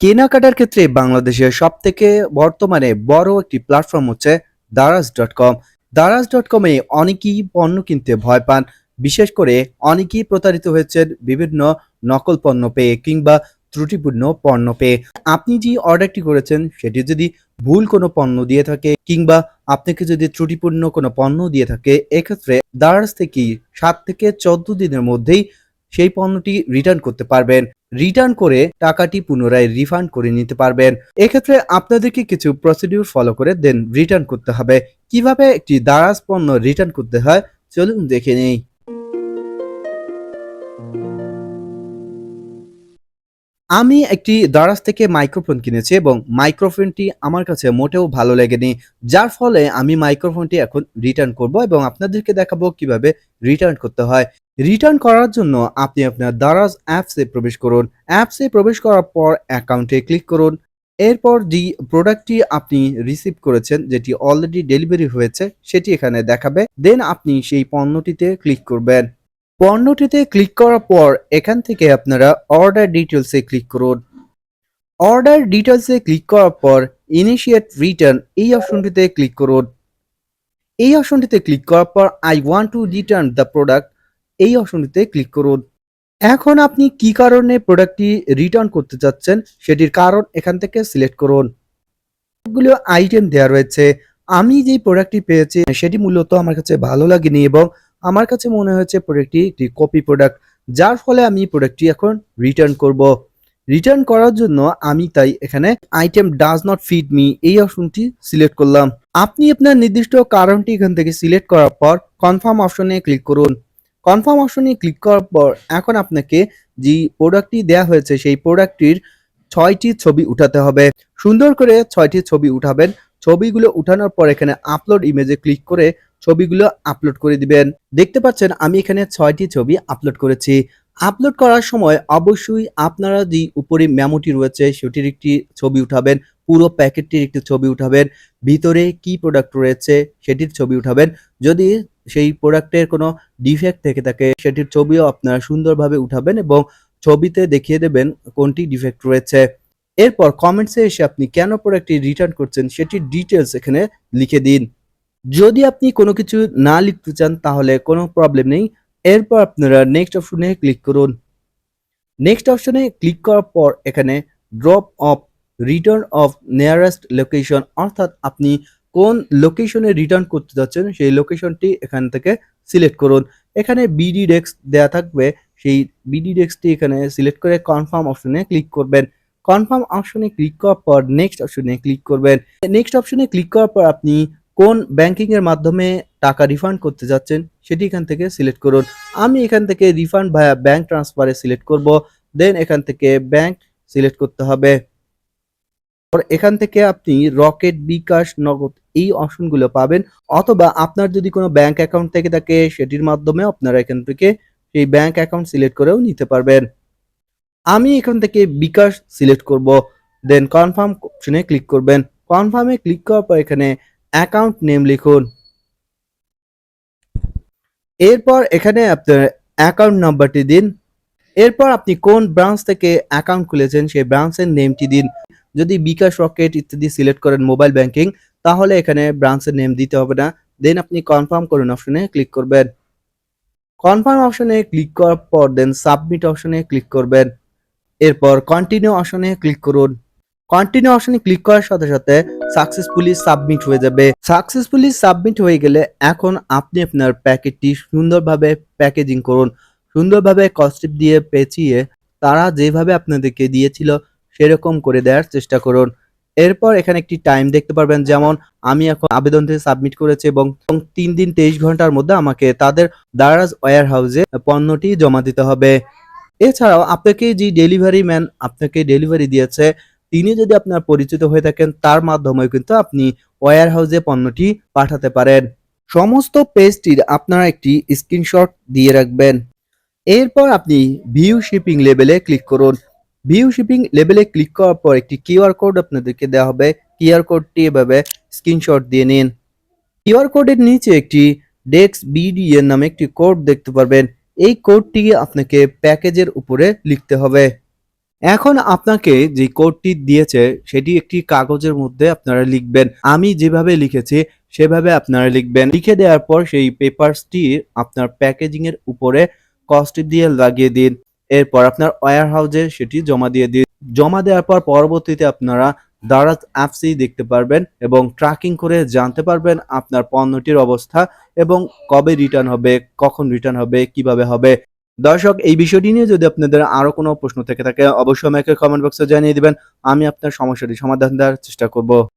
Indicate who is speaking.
Speaker 1: কেনাকাটার ক্ষেত্রে বাংলাদেশের সব থেকে বর্তমানে বড় একটি প্ল্যাটফর্ম হচ্ছে Daraz dot com Daraz dot কমে অনেকেই পণ্য কিনতে ভয় পান। বিশেষ করে অনেকেই প্রতারিত হয়েছেন বিভিন্ন নকল পণ্য পেয়ে কিংবা ত্রুটিপূর্ণ পণ্য পেয়ে। আপনি যে অর্ডারটি করেছেন, সেটি যদি ভুল কোনো পণ্য দিয়ে থাকে কিংবা আপনাকে যদি ত্রুটিপূর্ণ কোনো পণ্য দিয়ে থাকে, এক্ষেত্রে দারাজ থেকেই সাত থেকে চোদ্দ দিনের মধ্যেই সেই পণ্যটি রিটার্ন করতে পারবেন। রিটার্ন করে টাকাটি পুনরায় রিফান্ড করে নিতে পারবেন। এক্ষেত্রে আপনাদেরকে কিছু প্রসিডিউর ফলো করে দেন রিটার্ন করতে হবে। কীভাবে একটি দারাজ পণ্য রিটার্ন করতে হয়, চলুন দেখে নেই। আমি একটি দারাজ থেকে মাইক্রোফোন কিনেছি এবং মাইক্রোফোনটি আমার কাছে মোটেও ভালো লাগেনি। যার ফলে আমি মাইক্রোফোনটি এখন রিটার্ন করব এবং আপনাদেরকে দেখাবো কীভাবে রিটার্ন করতে হয়। রিটার্ন করার জন্য আপনি আপনার দারাজ অ্যাপসে প্রবেশ করুন। অ্যাপসে প্রবেশ করার পর অ্যাকাউন্টে ক্লিক করুন। এরপর যে প্রোডাক্টটি আপনি রিসিভ করেছেন, যেটি অলরেডি ডেলিভারি হয়েছে, সেটি এখানে দেখাবে। দেন আপনি সেই পণ্যটিতে ক্লিক করবেন। পণ্যটিতে ক্লিক করার পর এখান থেকে আপনারা অর্ডার ডিটেলসে ক্লিক করুন। অর্ডার ডিটেলসে ক্লিক করার পর ইনিশিয়েট রিটার্ন এই অপশনটিতে ক্লিক করুন। এই অপশনটিতে ক্লিক করার পর I want to return the product এই অপশনটিতে ক্লিক করুন। এখন আপনি কি কারণে প্রোডাক্টটি রিটার্ন করতে চাচ্ছেন সেটির কারণ এখান থেকে সিলেক্ট করুন। সবগুলো আইটেম দেওয়া রয়েছে। আমি যে প্রোডাক্টটি পেয়েছি, সেটি মূলত আমার কাছে ভালো লাগেনি এবং আমার কাছে মনে হয়েছে প্রোডাক্টটি একটি কপি প্রোডাক্ট যার ফলে আমি প্রোডাক্টটি এখন রিটার্ন করব। রিটার্ন করার জন্য আমি তাই এখানে item does not fit me এই অপশনটি সিলেক্ট করলাম। আপনি আপনার নির্দিষ্ট কারণটি এখান থেকে সিলেক্ট করার পর কনফার্ম অপশনে ক্লিক করুন। কনফার্ম অপশনে ক্লিক করার পর এখন আপনাকে যে প্রোডাক্টটি দেওয়া হয়েছে, সেই প্রোডাক্টটির ছয়টি ছবি উঠাতে হবে। সুন্দর করে ছয়টি ছবি উঠাবেন। ছবিগুলো উঠানোর পর এখানে আপলোড ইমেজে ক্লিক করে ছবিগুলো আপলোড করে দিবেন। দেখতে পাচ্ছেন, আমি এখানে ছয়টি ছবি আপলোড করেছি। আপলোড করার সময় অবশ্যই আপনারা যে উপরে মেমোটি রয়েছে, সেটির একটি ছবি উঠাবেন। পুরো প্যাকেটটির একটি ছবি উঠাবেন। ভিতরে কি প্রোডাক্ট রয়েছে, সেটির ছবি উঠাবেন। যদি সেই প্রোডাক্টের কোনো ডিফেক্ট থেকে থাকে সেটির ছবিও আপনারা সুন্দরভাবে উঠাবেন এবং ছবিতে দেখিয়ে দেবেন কোনটি ডিফেক্ট রয়েছে। এরপর কমেন্টসে এসে আপনি কেন প্রোডাক্টটি রিটার্ন করছেন সেটির ডিটেলস এখানে লিখে দিন। যদি আপনি কোনো কিছু না লিখতে চান তাহলে কোনো প্রবলেম নেই। এরপর আপনারা নেক্সট অপশনে ক্লিক করুন। নেক্সট অপশনে ক্লিক করার পর এখানে drop off return of nearest location অর্থাৎ আপনি কোন লোকেশনে রিটার্ন করতে যাচ্ছেন, সেই লোকেশনটি এখান থেকে সিলেক্ট করুন। এখানে বিডি ডেস্ক দেওয়া থাকবে, সেই বিডি ডেস্কটি এখানে সিলেক্ট করে কনফার্ম অপশনে ক্লিক করবেন। কনফার্ম অপশনে ক্লিক করার পর নেক্সট অপশনে ক্লিক করবেন। নেক্সট অপশনে ক্লিক করার পর আপনি কোন ব্যাংকিং এর মাধ্যমে টাকা রিফান্ড করতে যাচ্ছেন, সেটি এখান থেকে সিলেক্ট করুন। আমি এখান থেকে রিফান্ড ভায়া ব্যাংক ট্রান্সফারে সিলেক্ট করব দেন এখান থেকে ব্যাংক সিলেক্ট করতে হবে। এখান থেকে আপনি রকেট, বিকাশ, নগদ এই অপশনগুলো পাবেন। অথবা আপনার যদি কোনো ব্যাংক অ্যাকাউন্ট থেকে থাকে, সেটির মাধ্যমে আপনারা এখান থেকে সেই ব্যাংক অ্যাকাউন্ট সিলেক্ট করেও নিতে পারবেন। আমি এখান থেকে বিকাশ সিলেক্ট করব, দেন কনফার্ম অপশনে ক্লিক করবেন। কনফার্মে ক্লিক করার পর এখানে অ্যাকাউন্ট নেম লিখুন। এরপর এখানে আপনার অ্যাকাউন্ট নাম্বারটি দিন। এরপর আপনি কোন ব্রাঞ্চ থেকে অ্যাকাউন্ট খুলেছেন, সেই ব্রাঞ্চের নেমটি দিন। যদি বিকাশ রকেট ইত্যাদি সিলেক্ট করেন মোবাইল ব্যাংকিং, তাহলে এখানে ব্রাঞ্চের নেম দিতে হবে না। দেন আপনি কনফার্ম করুন অপশনে ক্লিক করবেন। কনফার্ম অপশনে ক্লিক করার পর দেন সাবমিট অপশনে ক্লিক করবেন। এরপর কন্টিনিউ অপশনে ক্লিক করুন। কন্টিনিউ অপশনে ক্লিক করার সাথে সাথে সাকসেসফুলি সাবমিট হয়ে যাবে। সাকসেসফুলি সাবমিট হয়ে গেলে এখন আপনি আপনার প্যাকেটটি সুন্দরভাবে প্যাকেজিং করুন। সুন্দরভাবে কস্টিপ দিয়ে পেঁচিয়ে তারা যেভাবে আপনাদেরকে দিয়েছিল সেরকম করে দেওয়ার চেষ্টা করুন। এরপর এখানে একটি টাইম দেখতে পারবেন, যেমন আমি এখন আবেদনটি সাবমিট করেছি এবং তিন দিন তেইশ ঘণ্টার মধ্যে আমাকে তাদের দারাজ ওয়ার হাউসে পণ্যটি জমা দিতে হবে। এছাড়াও আপনাকে যে ডেলিভারি ম্যান আপনাকে ডেলিভারি দিয়েছে, তিনি যদি আপনার পরিচিত হয়ে থাকেন, তার মাধ্যমে কিন্তু আপনি ওয়ার হাউসে পণ্যটি পাঠাতে পারেন। সমস্ত পেজটির আপনারা একটি স্ক্রিনশট দিয়ে রাখবেন। এরপর আপনি ভিউ শিপিং লেভেলে ক্লিক করুন। ভিউ শিপিং লেভেলে ক্লিক করার পর একটি কিউআর কোড আপনাদেরকে দেওয়া হবে। কিউআর কোডটি এভাবে স্ক্রিনশট দিয়ে নিন। কিউআর কোডের নিচে একটি ডেক্স বিডিএন নামে একটি কোড দেখতে পারবেন। এই কোডটি আপনাকে প্যাকেজের উপরে লিখতে হবে। এখন আপনাকে যে কোডটি দিয়েছে, সেটি একটি কাগজের মধ্যে আপনারা লিখবেন। আমি যেভাবে লিখেছি, সেভাবে আপনারা লিখবেন। লিখে দেওয়ার পর সেই পেপারসটি আপনার প্যাকেজিং এর উপরে কস্ট দিয়ে লাগিয়ে দিন। এরপর আপনার ওয়্যার হাউসে সেটি জমা দিয়ে দিন জমা দেওয়ার পর পরবর্তীতে আপনারা দারাজ অ্যাপসেই দেখতে পারবেন এবং ট্র্যাকিং করে জানতে পারবেন আপনার পণ্যটির অবস্থা এবং কবে রিটার্ন হবে, কখন রিটার্ন হবে, কীভাবে হবে। দর্শক, এই বিষয়টি নিয়ে যদি আপনাদের আরও কোনো প্রশ্ন থেকে থাকে, অবশ্যই আমাকে কমেন্ট বক্সে জানিয়ে দিবেন। আমি আপনার সমস্যাটি সমাধান দেওয়ার চেষ্টা করব।